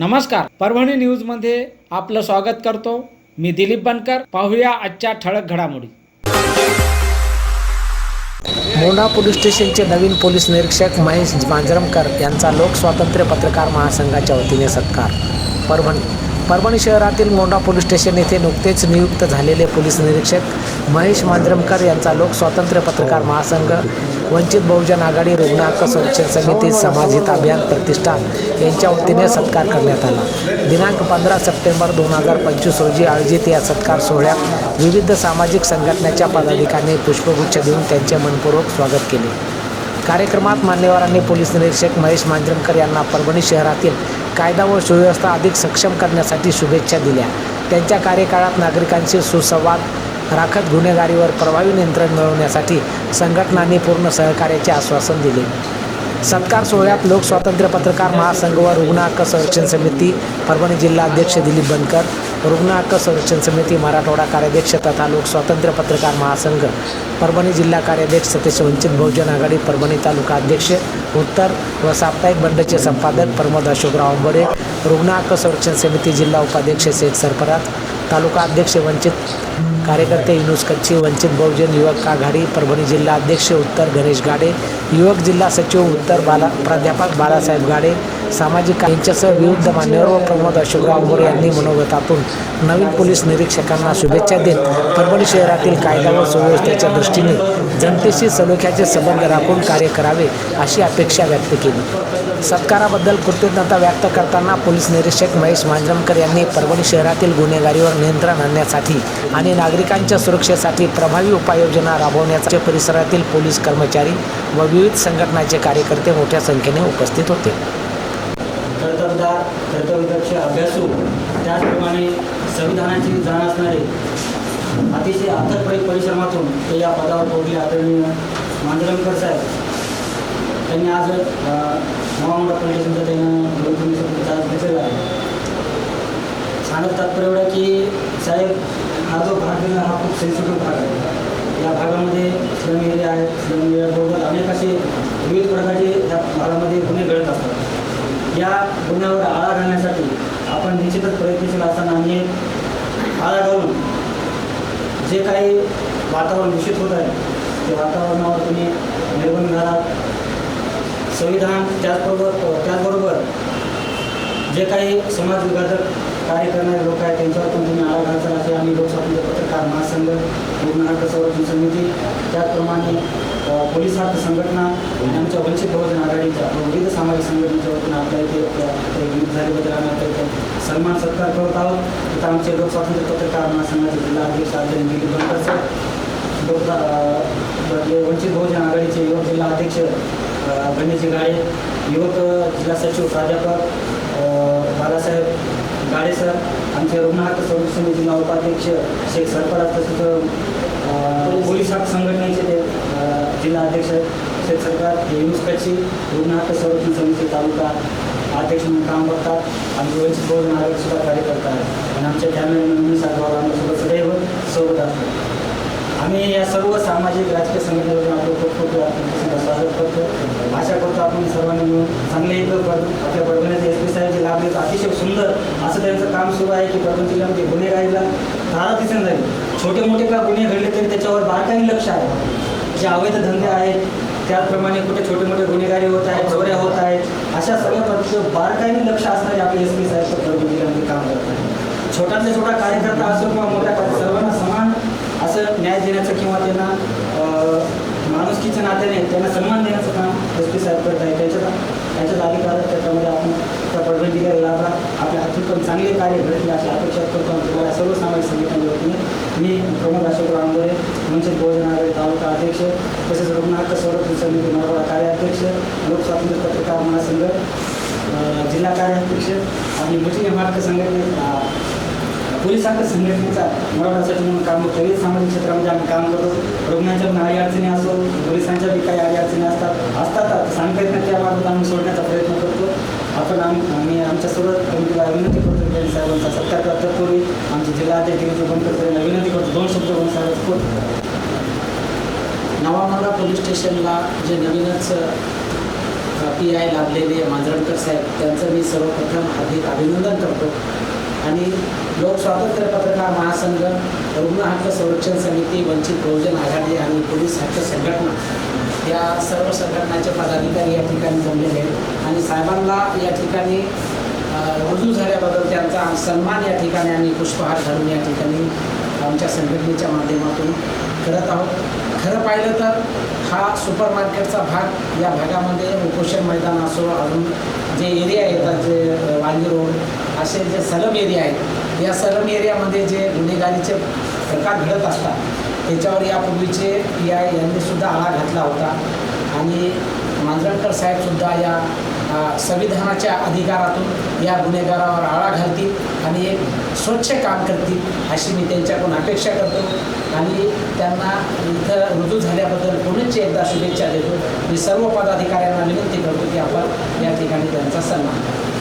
नमस्कार. परभणी न्यूजमध्ये आपलं स्वागत करतो. मी दिलीप बनकर. पाहूया आजच्या ठळक घडामोडी. मोंढा पोलीस स्टेशनचे नवीन पोलीस निरीक्षक महेश मांजरमकर यांचा लोकस्वातंत्र्य पत्रकार महासंघाच्या वतीने सत्कार. परभणी. परभणी शहरातील मोंढा पोलीस स्टेशन येथे नुकतेच नियुक्त झालेले पोलीस निरीक्षक महेश मांजरमकर यांचा लोकस्वातंत्र्य पत्रकार महासंघ वंचित बहुजन आघाडी रुग्ण हक्क संरक्षण समिती समाजहित अभियान प्रतिष्ठान यांच्या वतीने सत्कार करण्यात आला. दिनांक पंधरा सप्टेंबर दोन हजार पंचवीस रोजी आयोजित या सत्कार सोहळ्यात विविध सामाजिक संघटनेच्या पदाधिकाऱ्यांनी पुष्पगुच्छ देऊन त्यांचे मनपूर्वक स्वागत केले. कार्यक्रमात मान्यवरांनी पोलीस निरीक्षक महेश मांजरमकर यांना परभणी शहरातील कायदा व सुव्यवस्था अधिक सक्षम करण्यासाठी शुभेच्छा दिल्या. त्यांच्या कार्यकाळात नागरिकांशी सुसंवाद राखत गुन्हेगारीवर प्रभावी नियंत्रण मिळवण्यासाठी संघटनांनी पूर्ण सहकार्याचे आश्वासन दिले. सत्कार सोहळ्यात लोकस्वातंत्र्य पत्रकार महासंघ व रुग्ण हक्क संरक्षण समिती परभणी जिल्हा अध्यक्ष दिलीप बनकर रुग्ण हक्क संरक्षण समिती मराठवाडा कार्याध्यक्ष तथा लोकस्वातंत्र्य पत्रकार महासंघ परभणी जिल्हा कार्याध्यक्ष सतीश वंचित बहुजन आघाडी परभणी तालुका अध्यक्ष उत्तर व साप्ताहिक बंडचे संपादक प्रमोद अशोकराव आंबोडे रुग्ण हक्क संरक्षण समिती जिल्हा उपाध्यक्ष शेख सरफराज तालुका अध्यक्ष वंचित कार्यकर्ते युनुस कच्ची वंचित बहुजन युवक आघाडी परभणी जिल्हा अध्यक्ष उत्तर गणेश गाडे युवक जिल्हा सचिव उत्तर बाला प्राध्यापक बाळासाहेब गाडे सामाजिक यांच्यासह विविध मान्यवर व प्रमोद अशोकराव मोरे यांनी मनोगतातून नवीन पोलीस निरीक्षकांना शुभेच्छा देत परभणी शहरातील कायदा व सुव्यवस्थेच्या दृष्टीने जनतेशी सलोख्याचे संबंध राखून कार्य करावे अशी अपेक्षा व्यक्त केली. सत्काराबद्दल कृतज्ञता व्यक्त करताना पोलीस निरीक्षक महेश मांजरमकर यांनी परभणी शहरातील गुन्हेगारीवर नियंत्रण आणण्यासाठी आणि नागरिकांच्या सुरक्षेसाठी प्रभावी उपाययोजना राबवण्याचे परिसरातील पोलीस कर्मचारी व विविध संघटनाचे कार्यकर्ते मोठ्या संख्येने उपस्थित होते. कर्तव्यदार कर्तव्यदक्ष अभ्यासू त्याचप्रमाणे संविधानाची जाण असणारे अतिशय अथक परिश्रमातून ते या पदावर पोहोचले. आदरणीय मांजरमकर साहेब त्यांनी आज नवामंडळ पोलिसांचा त्यांना दोन घेतलेला आहे. सांगत तात्पर्य एवढं की साहेब हा जो भाग हा खूप सेन्सिटिव्ह भाग आहे. या भागामध्ये श्रम एरिया आहेत श्रम एरिया असे विविध प्रकारचे या भागामध्ये गुन्हे घडत असतात. या गुन्ह्यावर आळा घालण्यासाठी आपण निश्चितच प्रयत्नशील असताना आम्ही आळा घालून जे काही वातावरण दूषित होत आहे ते वातावरणावर तुम्ही निर्बंध घाला. संविधान त्याचबरोबर त्याचबरोबर जे काही समाज विघातक कार्य करणारे लोक आहेत त्यांच्यावर पण तुम्ही आळा घालता असे आम्ही लोकस्वातंत्र्य पत्रकार महासंघ रुग्ण हक्क संरक्षण समिती त्याचप्रमाणे पोलीस हक्क संघटना आमच्या वंचित बहुजन आघाडीच्या विविध सामाजिक संघटनेच्या वतीनं आपल्या इथे विविध झाल्याबद्दल आम्ही आपल्या सन्मान सत्कार करत आहोत. तिथं आमचे लोकस्वातंत्र्य पत्रकार महासंघाचे जिल्हा अध्यक्ष आचार्य दिलीप बनकर सर लोक वंचित बहुजन आघाडीचे युवक जिल्हा अध्यक्ष गणेश गाळे युवक जिल्हा सचिव प्राध्यापक बाळासाहेब गाडे सर आमचे रुग्णहक्क संरक्षण समिती उपाध्यक्ष शेख सरफराज तसंच पोलीस हक्क संघटनेचे ते जिल्हा अध्यक्ष शेख सरकार युनुस कच्ची रुग्णहक्क संरक्षण समिती तालुका अध्यक्ष म्हणून काम करतात. आमचे वंचित बहुजन आघाडी सुद्धा कार्य करतात आणि आमच्या कॅमेरामॅन मी सातवा आमच्यासोबत सदैव सोबत असतात. आम्ही या सर्व सामाजिक राजकीय संघटनेवरून आपलं खूप खूप आपलं स्वागत करतो. आशा करतो आपण सर्वांनी मिळून चांगले एक आपल्या परभणीचे एस पी साहेब जे लाभले अतिशय सुंदर असं त्यांचं काम सुरू आहे की परभणी जिल्ह्यामध्ये गुन्हेगारीला धारा दिसून जाईल छोटे मोठे का गुन्हे घडले तरी त्याच्यावर बारकाईने लक्ष आहे. जे अवैध धंदे आहेत त्याचप्रमाणे कुठे छोटे मोठे गुन्हेगारी होत आहेत चोऱ्या होत आहेत अशा सगळ्या पद्धतीचं बारकाईने लक्ष असणारे आपले एस पी साहेब परभणी जिल्ह्यामध्ये काम करत आहेत. छोट्यातल्या छोटा कार्यकर्ता असो किंवा मोठ्या सर्वांना असं न्याय देण्याचं किंवा त्यांना माणुसकीच्या नात्याने त्यांना सन्मान देण्याचं काम एस पी साहेब करत आहे त्याच्यात त्याच्यात अधिकार त्याच्यामध्ये आपण त्या परभणी जिल्ह्याला लाभला आपल्या हातून पण चांगले कार्य घडतील अशी अपेक्षा करतो तुम्हाला सर्व सामाजिक संघटनेच्या वतीने मी प्रमोद अशोक रामगोरे वंचित बहुजन आघाडी तालुका अध्यक्ष तसेच रुग्णार्थ स्वरूप संरक्षण समिती मराठवाडा कार्याध्यक्ष लोकस्वातंत्र्य पत्रकार महासंघ जिल्हा कार्याध्यक्ष आणि मुस्लिम हक्क संघटने अं, पोलीस संघटनेचा मराठासाठी म्हणून काम करतो विविध सामाजिक क्षेत्रामध्ये आम्ही काम करतो. रुग्णांच्या पण अडचणी असो पोलिसांच्या बी काही आडी अडचणी असतात असतात सांगता येत नाही त्याबाबत आम्ही सोडण्याचा प्रयत्न करतो. आपण आम आम्ही आमच्या सर्व कमिटीला विनंती करतो त्यांनी साहेबांचा सत्कार करण्यापूर्वी आमचे जिल्हाध्यक्ष दिलीप बनकर यांना विनंती करतो. दोन शब्द बंद साहेब करतो नवामागा पोलीस स्टेशनला जे नवीनच पी आय लाभलेले मांजरणकर साहेब त्यांचं मी सर्वप्रथम हार्दिक अभिनंदन करतो. आणि लोकस्वातंत्र्य पत्रकार महासंघ रुग्ण हक्क संरक्षण समिती वंचित बहुजन आघाडी आणि पोलीस हक्क संघटना या सर्व संघटनाचे पदाधिकारी या ठिकाणी जमलेले आहेत. आणि साहेबांना या ठिकाणी रुजू झाल्याबद्दल त्यांचा सन्मान या ठिकाणी आम्ही पुष्पहार घालून या ठिकाणी आमच्या संघटनेच्या माध्यमातून करत आहोत. खरं पाहिलं तर हा सुपर मार्केटचा भाग या भागामध्ये उपोषण मैदान असो अजून जे एरिया येतात जे वांगी रोड असे जे सलम एरिया आहेत. या सलम एरियामध्ये जे गुन्हेगारीचे प्रकार घडत असतात त्याच्यावर यापूर्वीचे पी आय यांनीसुद्धा आळा घातला होता. आणि मांजरणकर साहेबसुद्धा या संविधानाच्या अधिकारातून या गुन्हेगारावर आळा घालतील आणि एक स्वच्छ काम करतील अशी मी त्यांच्याकडून अपेक्षा करतो. आणि त्यांना इथं रुजू झाल्याबद्दल पुनश्च एकदा शुभेच्छा देतो. मी सर्व पदाधिकाऱ्यांना विनंती करतो की आपण या ठिकाणी त्यांचा सन्मान